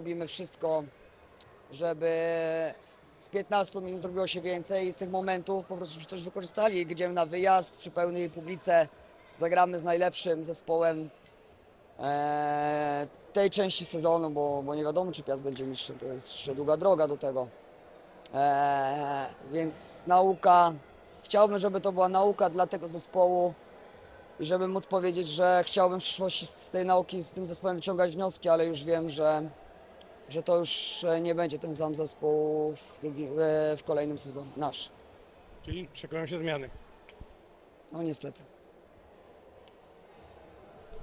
zrobimy wszystko, żeby z 15 minut zrobiło się więcej i z tych momentów po prostu coś wykorzystali. Idziemy na wyjazd przy pełnej publice, zagramy z najlepszym zespołem e, tej części sezonu, bo, bo nie wiadomo, czy Piast będzie mistrzem, to jest jeszcze długa droga do tego. E, więc nauka, chciałbym, żeby to była nauka dla tego zespołu i żeby móc powiedzieć, że chciałbym w przyszłości z tej nauki z tym zespołem wyciągać wnioski, ale już wiem, że, że to już e, nie będzie ten sam zespół w, drugi, w, w kolejnym sezonie, nasz. Czyli szykują się zmiany. No niestety.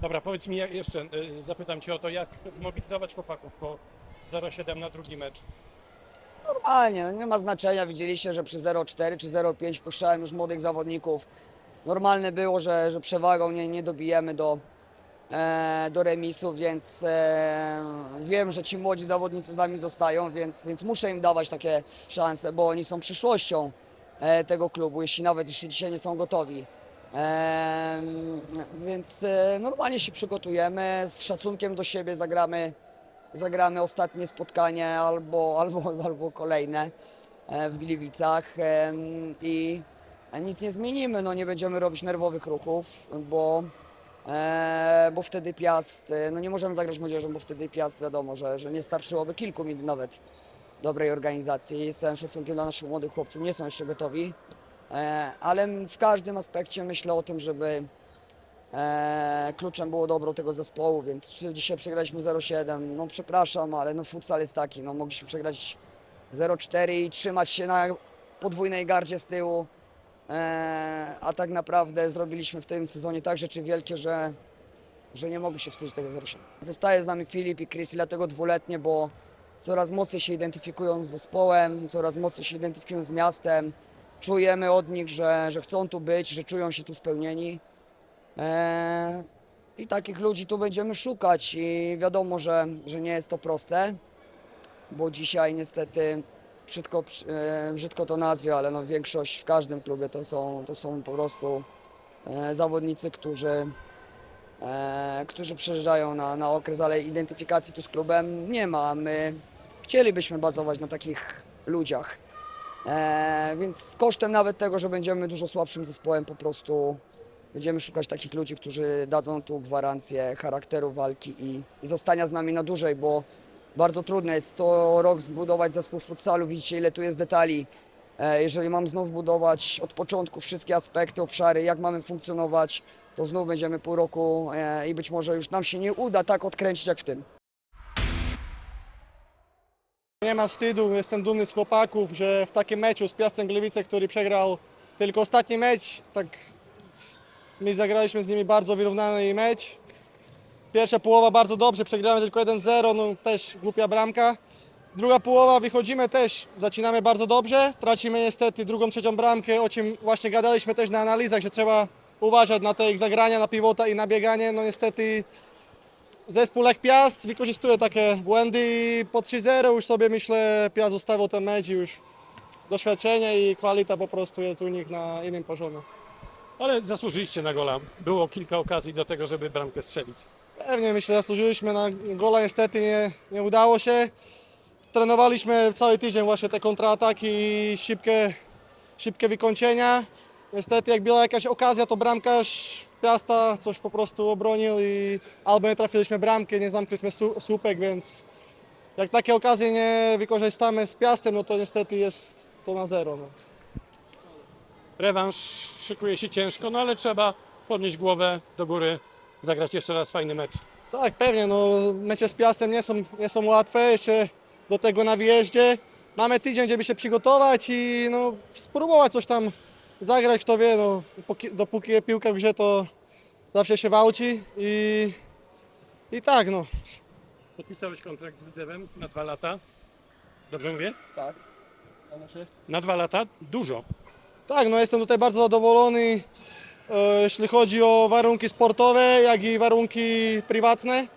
Dobra, powiedz mi jeszcze, y, zapytam Cię o to, jak zmobilizować chłopaków po 0,7 na drugi mecz. Normalnie, no nie ma znaczenia. Widzieliście, że przy 0,4 czy 0,5 wpuszczałem już młodych zawodników. Normalne było, że, że przewagą nie, nie dobijemy do, e, do remisu, więc e, wiem, że ci młodzi zawodnicy z nami zostają, więc, więc muszę im dawać takie szanse, bo oni są przyszłością e, tego klubu, jeśli nawet jeśli dzisiaj nie są gotowi. E, więc e, normalnie się przygotujemy, z szacunkiem do siebie zagramy zagramy ostatnie spotkanie albo, albo, albo kolejne e, w Gliwicach i nic nie zmienimy, no nie będziemy robić nerwowych ruchów, bo, e, bo wtedy Piast, e, no nie możemy zagrać młodzieżą, bo wtedy Piast wiadomo, że, że nie starczyłoby kilku minut nawet dobrej organizacji. Całym szacunkiem dla naszych młodych chłopców, nie są jeszcze gotowi, e, ale w każdym aspekcie myślę o tym, żeby E, kluczem było dobro tego zespołu, więc czy dzisiaj przegraliśmy 0-7, no przepraszam, ale no futsal jest taki, no mogliśmy przegrać 0-4 i trzymać się na podwójnej gardzie z tyłu, a tak naprawdę zrobiliśmy w tym sezonie tak rzeczy wielkie, że, że nie mogli się wstydzić tego 0-7. Zostaje z nami Filip i Chris i dlatego dwuletnie, bo coraz mocniej się identyfikują z zespołem, coraz mocniej się identyfikują z miastem, czujemy od nich, że, że chcą tu być, że czują się tu spełnieni. Eee, I takich ludzi tu będziemy szukać i wiadomo, że, że nie jest to proste, bo dzisiaj niestety brzydko, e, brzydko to nazwie, ale no większość w każdym klubie to są, to są po prostu e, zawodnicy, którzy, e, którzy przyjeżdżają na, na okres, ale identyfikacji tu z klubem nie ma. My chcielibyśmy bazować na takich ludziach. Więc kosztem nawet tego, że będziemy dużo słabszym zespołem, po prostu będziemy szukać takich ludzi, którzy dadzą tu gwarancję charakteru walki i, i zostania z nami na dłużej, bo bardzo trudno jest co rok zbudować zespół futsalu. Widzicie, ile tu jest detali. E, jeżeli mam znów budować od początku wszystkie aspekty, obszary, jak mamy funkcjonować, to znów będziemy pół roku e, i być może już nam się nie uda tak odkręcić jak w tym. Nie ma wstydu, jestem dumny z chłopaków, że w takim meczu z Piastem Gliwice, który przegrał tylko ostatni mecz, tak my zagraliśmy z nimi bardzo wyrównany mecz. Pierwsza połowa bardzo dobrze, przegrałem tylko 1-0, no też głupia bramka. Druga połowa wychodzimy też, zaczynamy bardzo dobrze, tracimy niestety drugą, trzecią bramkę, o czym właśnie gadaliśmy też na analizach, że trzeba uważać na te ich zagrania, na pivota i na bieganie. No niestety zespół Lech Piast wykorzystuje takie błędy po 3-0 już sobie myślę Piast ustawił ten mecz już doświadczenie i kwalita po prostu jest u nich na innym poziomie. Ale zasłużyliście na gola. Było kilka okazji do tego, żeby bramkę strzelić. Pewnie myślę, zasłużyliśmy na gola, niestety nie, nie udało się. Trenowaliśmy cały tydzień właśnie te kontraataki i szybkie, szybkie wykończenia. Niestety jak była jakaś okazja, to bramkarz Piasta coś po prostu obronił i albo nie trafiliśmy bramkę, nie zamknęliśmy su- słupek, więc jak takie okazje nie wykorzystamy z Piastem, no to niestety jest to na zero. No. Rewanż szykuje się ciężko, no ale trzeba podnieść głowę do góry, zagrać jeszcze raz fajny mecz. Tak, pewnie. No, mecze z Piastem nie są, nie są łatwe, jeszcze do tego na wyjeździe. Mamy tydzień, żeby się przygotować i no, spróbować coś tam zagrać, kto wie. No, póki, dopóki piłka w grze, to zawsze się walczy i, i tak, no. Podpisałeś kontrakt z Widzewem na dwa lata. Dobrze mówię? Tak. Na dwa lata dużo. Tak, no jestem tutaj bardzo zadowolony, jeśli chodzi o warunki sportowe, jak i warunki prywatne,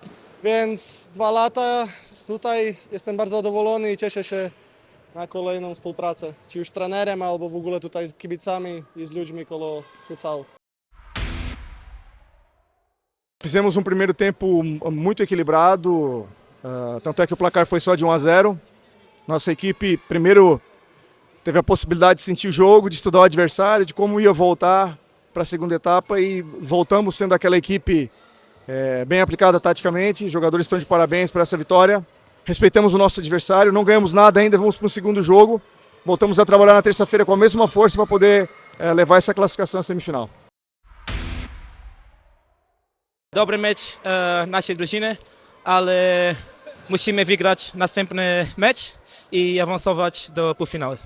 więc dwa lata tutaj jestem bardzo zadowolony i cieszę się na kolejną współpracę, czy już z trenerem, albo w ogóle tutaj z kibicami i z ludźmi koło futsalu. Fizemos um primeiro tempo muito equilibrado, Ah, tanto é que o placar foi só de 1 a 0. Nossa equipe, primeiro, teve a possibilidade de sentir o jogo, de estudar o adversário, de como ia voltar para a segunda etapa e voltamos sendo aquela equipe eh, bem aplicada taticamente. Os jogadores estão de parabéns por essa vitória. Respeitamos o nosso adversário, não ganhamos nada ainda, vamos para o segundo jogo. Voltamos a trabalhar na terça-feira com a mesma força para poder eh, levar essa classificação à semifinal. Dobry mecz e, naszej drużyny, ale musimy wygrać następny mecz i awansować do półfinału.